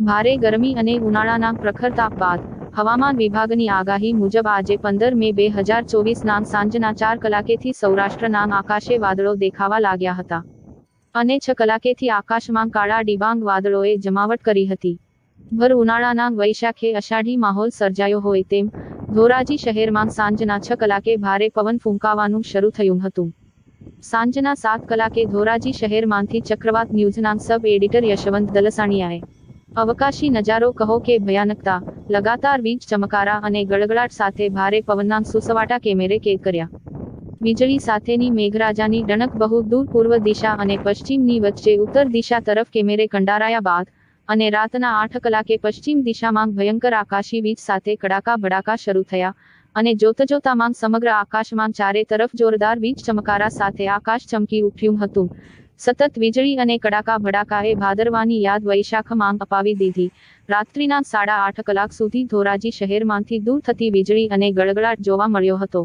ભારે ગરમી અને ઉનાળાના પ્રખર તાપ બાદ, હવામાન વિભાગની આગાહી મુજબ આજે પંદર મે બે હજાર ચોવીસના સાંજના ચાર કલાકેથી સૌરાષ્ટ્રના આકાશે વાદળો દેખાવા લાગ્યા હતા. અને છ કલાકેથી આકાશમાં કાળા ડિબાંગ વાદળોએ જમાવટ કરી હતી. ભર ઉનાળાના વૈશાખે અષાઢી માહોલ સર્જાયો હોય તેમ, ધોરાજી શહેરમાં સાંજના છ કલાકે ભારે પવન ફૂંકાવાનું શરૂ થયું હતું. સાંજના સાત કલાકે ધોરાજી શહેરમાંથી ચક્રવાત ન્યૂઝના સબ એડિટર યશવંત દલસાણીયાએ અવકાશી નજારો કહો કે ભયાનકતા, લગાતાર વીજ ચમકારા અને ગળગળાટ સાથે ભારે પવનના સુસવાટા કેમેરે કેદ કર્યા. વીજળી સાથેની મેઘરાજાની ડણક બહુ દૂર પૂર્વ દિશા અને પશ્ચિમની વચ્ચે ઉત્તર દિશા તરફ કેમેરે કંડારાયા બાદ અને રાતના આઠ કલાકે પશ્ચિમ દિશામાં ભયંકર આકાશી વીજ સાથે કડાકા ભડાકા શરૂ થયા અને જોતજોતામાં સમગ્ર આકાશમાં ચારે તરફ જોરદાર વીજ ચમકારા સાથે આકાશ ચમકી ઉઠ્યું હતું. સતત વીજળી અને કડાકા ભડાકાએ ભાદરવાની યાદ વૈશાખ માંગ અપાવી દીધી. રાત્રિના સાડા આઠ કલાક સુધી ધોરાજી શહેરમાંથી દૂર થતી વીજળી અને ગળગળાટ જોવા મળ્યો હતો.